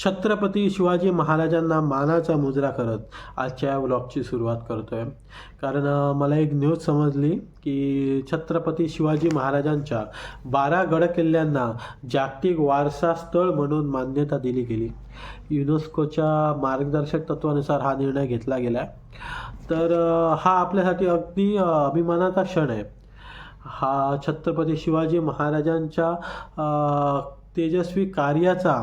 छत्रपती शिवाजी महाराजांना मानाचा मुजरा करत आजच्या व्लॉगची सुरुवात करतो आहे कारण मला एक न्यूज समजली की छत्रपती शिवाजी महाराजांच्या बारा गडकिल्ल्यांना जागतिक वारसा स्थळ म्हणून मान्यता दिली गेली. युनेस्कोच्या मार्गदर्शक तत्वानुसार हा निर्णय घेतला गेला आहे तर हा आपल्यासाठी अगदी अभिमानाचा क्षण आहे. हा छत्रपती शिवाजी महाराजांच्या तेजस्वी कार्याचा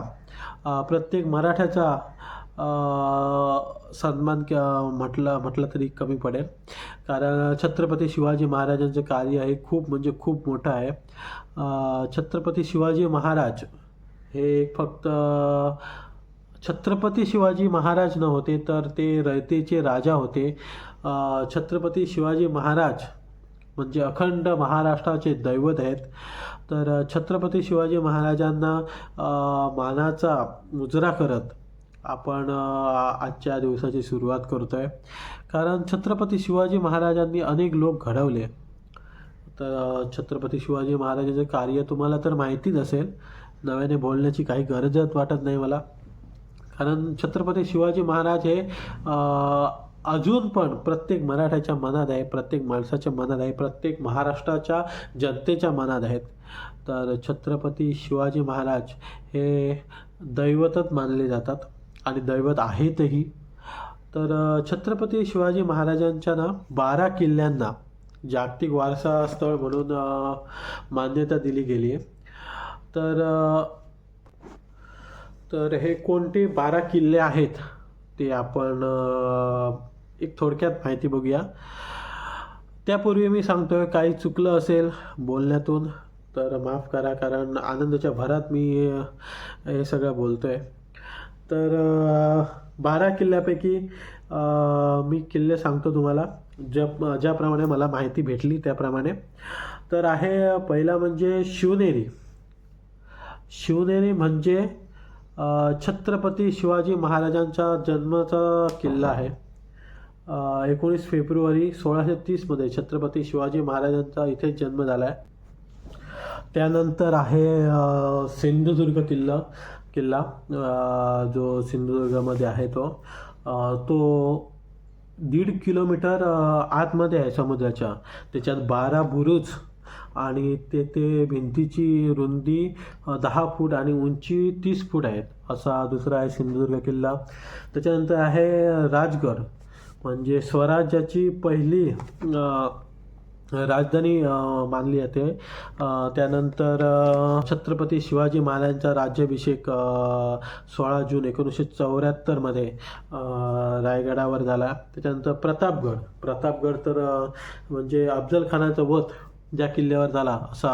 प्रत्येक मराठ्याचा सन्मान क म्हटलं म्हटलं तरी कमी पडेल. कारण छत्रपती शिवाजी महाराजांचं कार्य हे खूप म्हणजे खूप मोठं आहे. छत्रपती शिवाजी महाराज हे फक्त छत्रपती शिवाजी महाराज नव्हते तर ते रयतेचे राजा होते. छत्रपती शिवाजी महाराज म्हणजे अखंड महाराष्ट्राचे दैवत आहेत. तर छत्रपती शिवाजी महाराजांना मानाचा मुजरा करत आपण आजच्या दिवसाची सुरुवात करतो आहे कारण छत्रपती शिवाजी महाराजांनी अनेक लोक घडवले. तर छत्रपती शिवाजी महाराजांचे कार्य तुम्हाला तर माहितीच असेल. नव्याने बोलण्याची काही गरजच वाटत नाही मला. कारण छत्रपती शिवाजी महाराज हे अजून पण प्रत्येक मराठ्याच्या मनात आहे प्रत्येक माणसाच्या मनात आहे प्रत्येक महाराष्ट्राच्या जनतेच्या मनात आहेत. तर छत्रपती शिवाजी महाराज हे दैवतच मानले जातात आणि दैवत आहेतही. तर छत्रपती शिवाजी महाराजांच्या ना बारा किल्ल्यांना जागतिक वारसा स्थळ म्हणून मान्यता दिली गेली आहे. तर तर हे कोणते बारा किल्ले आहेत ते आपण एक थोडक्यात माहिती बघूया. त्यापूर्वी मी सांगतोय काही चुकलं असेल बोलण्यातून तर माफ करा कारण आनंदाच्या भरात मी हे सगळं बोलतोय. तर बारा किल्ल्यापैकी मी किल्ले सांगतो तुम्हाला. ज्या ज्याप्रमाणे मला माहिती भेटली त्याप्रमाणे. तर आहे पहिला म्हणजे शिवनेरी. शिवनेरी म्हणजे छत्रपती शिवाजी महाराजांचा जन्माचा किल्ला आहे. एकोणीस फेब्रुवारी सोळाशे तीसमध्ये छत्रपती शिवाजी महाराजांचा इथे जन्म झाला आहे त्यानंतर आहे सिंधुदुर्ग किल्ला किल्ला जो सिंधुदुर्गामध्ये आहे तो. तो दीड किलोमीटर आतमध्ये आहे समुद्राच्या. त्याच्यात बारा बुरुज आणि ते ते भिंतीची रुंदी दहा फूट आणि उंची तीस फूट आहेत. असा दुसरा आहे सिंधुदुर्ग किल्ला. त्याच्यानंतर आहे राजगड. म्हणजे स्वराज्याची पहिली राजधानी मानली जाते. त्यानंतर छत्रपती शिवाजी महाराजांचा राज्याभिषेक सोळा जून एकोणीसशे चौऱ्याहत्तरमध्ये रायगडावर झाला. त्याच्यानंतर प्रतापगड. प्रतापगड तर म्हणजे अफजल खानाचा वध ज्या किल्ल्यावर झाला असा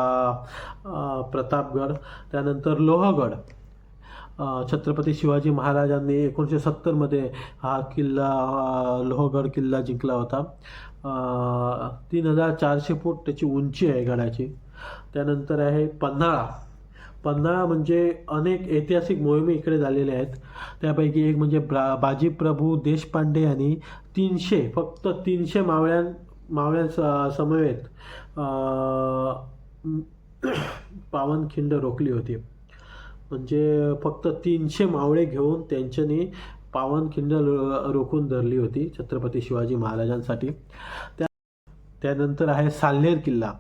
प्रतापगड. त्यानंतर लोहगड. छत्रपती शिवाजी महाराजांनी एकोणीसशे सत्तरमध्ये हा किल्ला लोहगड किल्ला जिंकला होता. तीन हजार चारशे फूट त्याची उंची आहे गडाची. त्यानंतर आहे पन्हाळा. पन्हाळा म्हणजे अनेक ऐतिहासिक मोहिमे इकडे झालेल्या आहेत. त्यापैकी एक म्हणजे ब्रा बाजीप्रभू देशपांडे यांनी तीनशे फक्त तीनशे मावळ्यां मावळ्यां समवेत पावनखिंड रोखली होती. म्हणजे फक्त तीनशे मावळे घेऊन त्यांच्यानी पावनखिंड रो- रोखून धरली होती छत्रपती शिवाजी महाराजांसाठी. त्या त्यानंतर आहे साल्हेर किल्ला.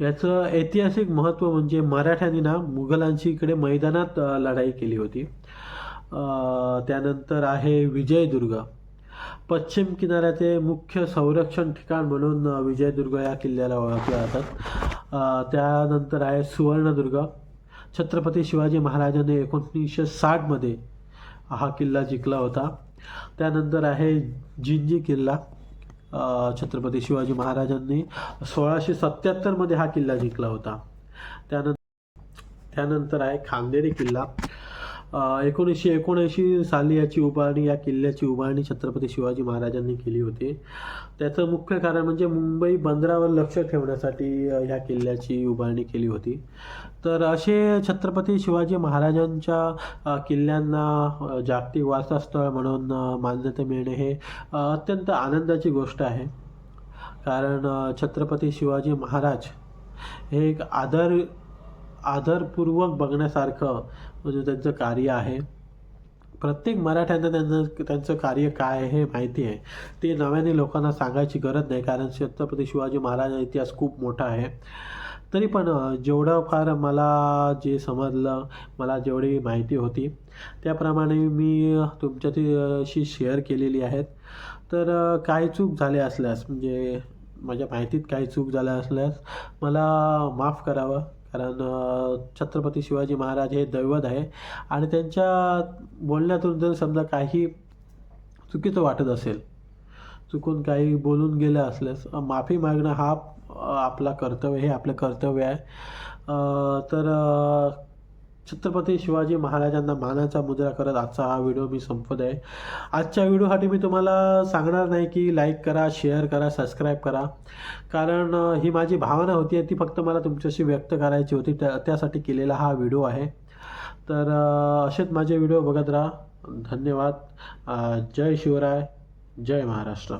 याचं ऐतिहासिक महत्त्व म्हणजे मराठ्यांनी ना मुघलांशी इकडे मैदानात लढाई केली होती. त्यानंतर आहे विजयदुर्ग. पश्चिम किनाऱ्याचे मुख्य संरक्षण ठिकाण म्हणून विजयदुर्ग या किल्ल्याला ओळखले जातात. त्यानंतर आहे सुवर्णदुर्ग. छत्रपती शिवाजी महाराजांनी एकोणीसशे साठमध्ये हा किल्ला जिंकला होता. त्यानंतर आहे जिंजी किल्ला. छत्रपती शिवाजी महाराजांनी सोळाशे सत्याहत्तरमध्ये हा किल्ला जिंकला होता. त्यानंतर त्यानंतर आहे खांदेरी किल्ला. एकोणीसशे एकोणऐंशी साली याची उभारणी या किल्ल्याची उभारणी छत्रपती शिवाजी महाराजांनी केली होती. त्याचं मुख्य कारण म्हणजे मुंबई बंदरावर लक्ष ठेवण्यासाठी ह्या किल्ल्याची उभारणी केली होती. तर असे छत्रपती शिवाजी महाराजांच्या किल्ल्यांना जागतिक वारसास्थळ म्हणून मान्यता मिळणे हे अत्यंत आनंदाची गोष्ट आहे. कारण छत्रपती शिवाजी महाराज हे एक आदर आदरपूर्वक बघण्यासारखं म्हणजे त्यांचं कार्य आहे. प्रत्येक मराठ्यांना त्यांना त्यांचं कार्य काय आहे हे माहिती आहे. ते नव्याने लोकांना सांगायची गरज नाही कारण छत्रपती शिवाजी महाराजांचा इतिहास खूप मोठा आहे. तरी पण जेवढं फार मला जे समजलं मला जेवढी माहिती होती त्याप्रमाणे मी तुमच्याशी शेअर केलेली आहेत. तर काही चूक झाले असल्यास म्हणजे माझ्या माहितीत काही चूक झाल्या असल्यास मला माफ करावं. कारण छत्रपती शिवाजी महाराज हे दैवत आहे. आणि त्यांच्या बोलण्यातून जर समजा काही चुकीचं वाटत असेल चुकून काही बोलून गेलं असल्यास माफी मागणं हा आपला कर्तव्य हे आपलं कर्तव्य आहे. तर छत्रपती शिवाजी महाराजांना मानाचा मुद्रा करत आजचा हा व्हिडिओ मी संपत आहे आजच्या व्हिडिओसाठी मी तुम्हाला सांगणार नाही की लाईक करा शेअर करा सबस्क्राईब करा. कारण ही माझी भावना होती ती फक्त मला तुमच्याशी व्यक्त करायची होती. त्या त्यासाठी केलेला हा व्हिडिओ आहे. तर असेच माझे व्हिडिओ बघत राहा. धन्यवाद. जय शिवराय. जय महाराष्ट्र.